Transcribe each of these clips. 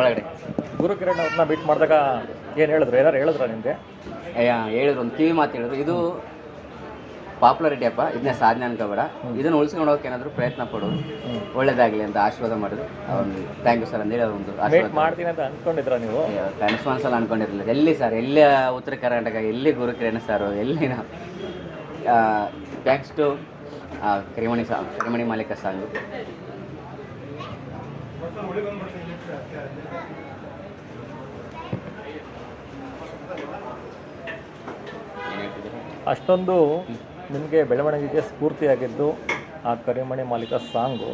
ಒಳಗಡೆ. ಗುರು ಕಿರಣ್ ಅವ್ರನ್ನ ಮೀಟ್ ಮಾಡಿದಾಗ ಏನು ಹೇಳಿದ್ರು? ಏನಾರು ಹೇಳಿದ್ರ ನಿಮಗೆ? ಅಯ್ಯ ಹೇಳಿದ್ರು. ಒಂದು ಕಿವಿ ಮಾತು ಹೇಳಿದ್ರು. ಇದು ಪಾಪ್ಯುಲಾರಿಟಿ ಅಪ್ಪ ಇದನ್ನೇ ಸಾಧನೆ ಅನ್ಕೋಬೇಡ. ಇದನ್ನ ಉಳಿಸ್ಕೊಂಡು ಹೋಗಕ್ಕೆ ಏನಾದರೂ ಪ್ರಯತ್ನ ಪಡು. ಒಳ್ಳೇದಾಗಲಿ ಅಂತ ಆಶೀರ್ವಾದ ಮಾಡಿದ್ರು. ಅವ್ನು ಥ್ಯಾಂಕ್ ಯು ಸರ್ ಅಂತೇಳಿ ಒಂದು ಮೀಟ್ ಮಾಡ್ತೀನಿ ಅಂತ ಅಂದ್ಕೊಂಡಿದ್ರ ನೀವು? ಕನ್ಸ್ಪಾನ್ಸಲ್ಲಿ ಅನ್ಕೊಂಡಿರಲಿಲ್ಲ. ಎಲ್ಲಿ ಸರ್ ಎಲ್ಲಿ ಉತ್ತರ ಕರ್ನಾಟಕ? ಎಲ್ಲಿ ಗುರು ಕಿರಣ ಸರ್ ಎಲ್ಲಿನ ಥ್ಯಾಂಕ್ಸ್ ಟು ಕ್ರಿಮಣಿ ಸಾ ಕ್ರಿಮಣಿ ಮಾಲೀಕ ಸಾಂಗು? ಅಷ್ಟೊಂದು ನಿಮಗೆ ಬೆಳವಣಿಗೆಗೆ ಸ್ಫೂರ್ತಿಯಾಗಿದ್ದು ಆ ಕರಿಮಣಿ ಮಾಲೀಕ ಸಾಂಗು.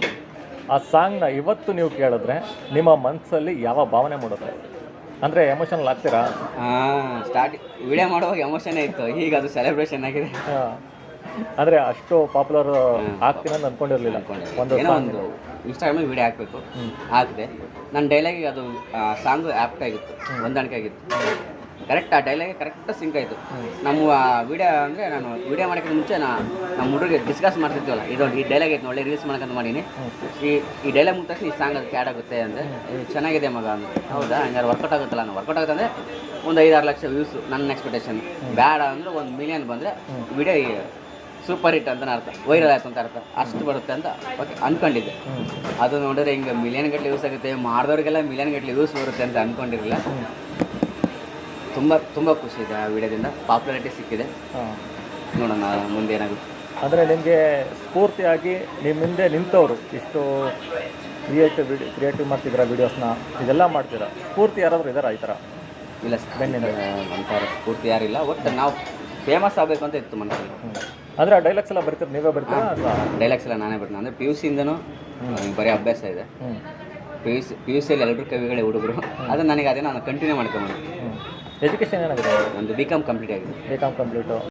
ಆ ಸಾಂಗ್ನ ಇವತ್ತು ನೀವು ಕೇಳಿದ್ರೆ ನಿಮ್ಮ ಮನಸ್ಸಲ್ಲಿ ಯಾವ ಭಾವನೆ ಮೂಡುತ್ತೆ? ಅಂದರೆ ಎಮೋಷನಲ್ ಆಗ್ತೀರಾ? ಸ್ಟಾರ್ಟ್ ವಿಡಿಯೋ ಮಾಡುವಾಗ ಎಮೋಷನ್ ಇತ್ತು. ಈಗ ಅದು ಸೆಲೆಬ್ರೇಷನ್ ಆಗಿದೆ. ಅಂದರೆ ಅಷ್ಟು ಪಾಪ್ಯುಲರ್ ಆಗ್ತೀನಿ ಅಂತ ಅಂದ್ಕೊಂಡಿರಲಿಲ್ಲ ಒಂದು ಏನೋ ಒಂದು ಇನ್ಸ್ಟಾಗ್ರಾಮಿಗೆ ವಿಡಿಯೋ ಹಾಕಬೇಕು. ಹಾಕಿದೆ. ನನ್ನ ಡೈಲಾಗ್ ಅದು ಸಾಂಗು ಆ್ಯಪ್ಟ್ ಆಗಿತ್ತು. ಹೊಂದಾಣಿಕೆ ಆಗಿತ್ತು. ಕರೆಕ್ಟ್ ಆ ಡೈಲಾಗೆ ಕರೆಕ್ಟ್ ಸಿಂಕ್ ಆಯಿತು. ನಮ್ಮ ವಿಡಿಯೋ ಅಂದರೆ ನಾನು ವಿಡಿಯೋ ಮಾಡೋಕ್ಕಿಂತ ಮುಂಚೆ ನಾ ನಮ್ಮ ಹುಡುಗರಿಗೆ ಡಿಸ್ಕಸ್ ಮಾಡ್ತಿರ್ತೀವಲ್ಲ ಇದೊಂದು ಈ ಡೈಲಾಗ್ ಐತೆ ಒಳ್ಳೆ ರೀಲ್ಸ್ ಮಾಡ್ಕೊಂಡು ಮಾಡೀನಿ. ಈ ಈ ಡೈಲಾಗ್ ಮುಗಿದ ತಕ್ಷಣ ಈ ಸಾಂಗ್ ಅದು ಕ್ಯಾಡ್ ಆಗುತ್ತೆ ಅಂದರೆ ಚೆನ್ನಾಗಿದೆ ಮಗ ಅಂದ್ರೆ. ಹೌದಾ? ಹಂಗಾರೆ ವರ್ಕೌಟ್ ಆಗುತ್ತಲ್ಲ ನಾನು ವರ್ಕೌಟ್ ಆಗುತ್ತೆ ಅಂದರೆ ಒಂದು ಐದಾರು ಲಕ್ಷ ವ್ಯೂಸ್ ನನ್ನ ಎಕ್ಸ್ಪೆಕ್ಟೇಷನ್ ಬೇಡ ಅಂದರೆ ಒಂದು ಮಿಲಿಯನ್ ಬಂದರೆ ವಿಡಿಯೋ ಸೂಪರ್ ಹಿಟ್ ಅಂತ ಅರ್ಥ. ವೈರಲ್ ಆಯ್ತು ಅಂತ ಅರ್ಥ. ಅಷ್ಟು ಬರುತ್ತೆ ಅಂತ ಓಕೆ ಅನ್ಕೊಂಡಿದ್ದೆ. ಅದು ನೋಡಿದ್ರೆ ಹಿಂಗೆ ಮಿಲಿಯನ್ ಗಟ್ಟಲೆ ಯೂಸ್ ಆಗುತ್ತೆ. ಮಾಡಿದವ್ರಿಗೆಲ್ಲ ಮಿಲಿಯನ್ ಗಟ್ಟಲೆ ಯೂಸ್ ಬರುತ್ತೆ ಅಂತ ಅನ್ಕೊಂಡಿರಲಿಲ್ಲ. ತುಂಬ ತುಂಬ ಖುಷಿ ಇದೆ ಆ ವಿಡಿಯೋದಿಂದ. ಪಾಪ್ಯುಲಾರಿಟಿ ಸಿಕ್ಕಿದೆ. ನೋಡೋಣ ಮುಂದೆ ಏನಾಗುತ್ತೆ. ಅಂದರೆ ನಿಮಗೆ ಸ್ಫೂರ್ತಿಯಾಗಿ ನಿಮ್ಮ ಹಿಂದೆ ನಿಂತವರು ಇಷ್ಟು ಕ್ರಿಯೇಟಿವ್ ವಿಡಿಯೋ ಕ್ರಿಯೇಟಿವ್ ಮಾಡ್ತಿದ್ದೀರಾ ವೀಡಿಯೋಸ್ನ ಇದೆಲ್ಲ ಮಾಡ್ತೀರಾ? ಸ್ಫೂರ್ತಿ ಯಾರಾದರೂ ಇದಾರ ಈ ಥರ ಇಲ್ಲ ಅಂತಾರ ಸ್ಫೂರ್ತಿ ಯಾರಿಲ್ಲ ಒಟ್ಟು ನಾವು ಫೇಮಸ್ ಆಗಬೇಕು ಅಂತ ಇತ್ತು ಮನಸ್ಸಲ್ಲಿ. ಅಂದರೆ ಆ ಡೈಲಾಗ್ಸ್ ಎಲ್ಲ ಬರ್ತೀರಾ ನೀವೇ ಬರ್ತೀರಾ ಅಥವಾ? ಡೈಲಾಗ್ಸ್ ಎಲ್ಲ ನಾನೇ ಬರ್ತೀನಿ. ಅಂದರೆ ಪಿ ಯು ಸಿಯಿಂದನೂ ಬರೀ ಅಭ್ಯಾಸ ಇದೆ. P U C P U ಸಿಯಲ್ಲಿ ಎಲ್ಲರೂ ಕವಿಗಳೇ ಹುಡುಗರು. ಅದು ನನಗೆ ಅದೇ ನಾನು ಕಂಟಿನ್ಯೂ ಮಾಡ್ಕೊಂಡು ಎಜುಕೇಶನ್ ಎಜುಕೇಷನ್ ಏನಾಗಿದೆ? ಒಂದು ಬಿ ಕಾಮ್ ಕಂಪ್ಲೀಟ್ ಆಗಿದೆ. B Com complete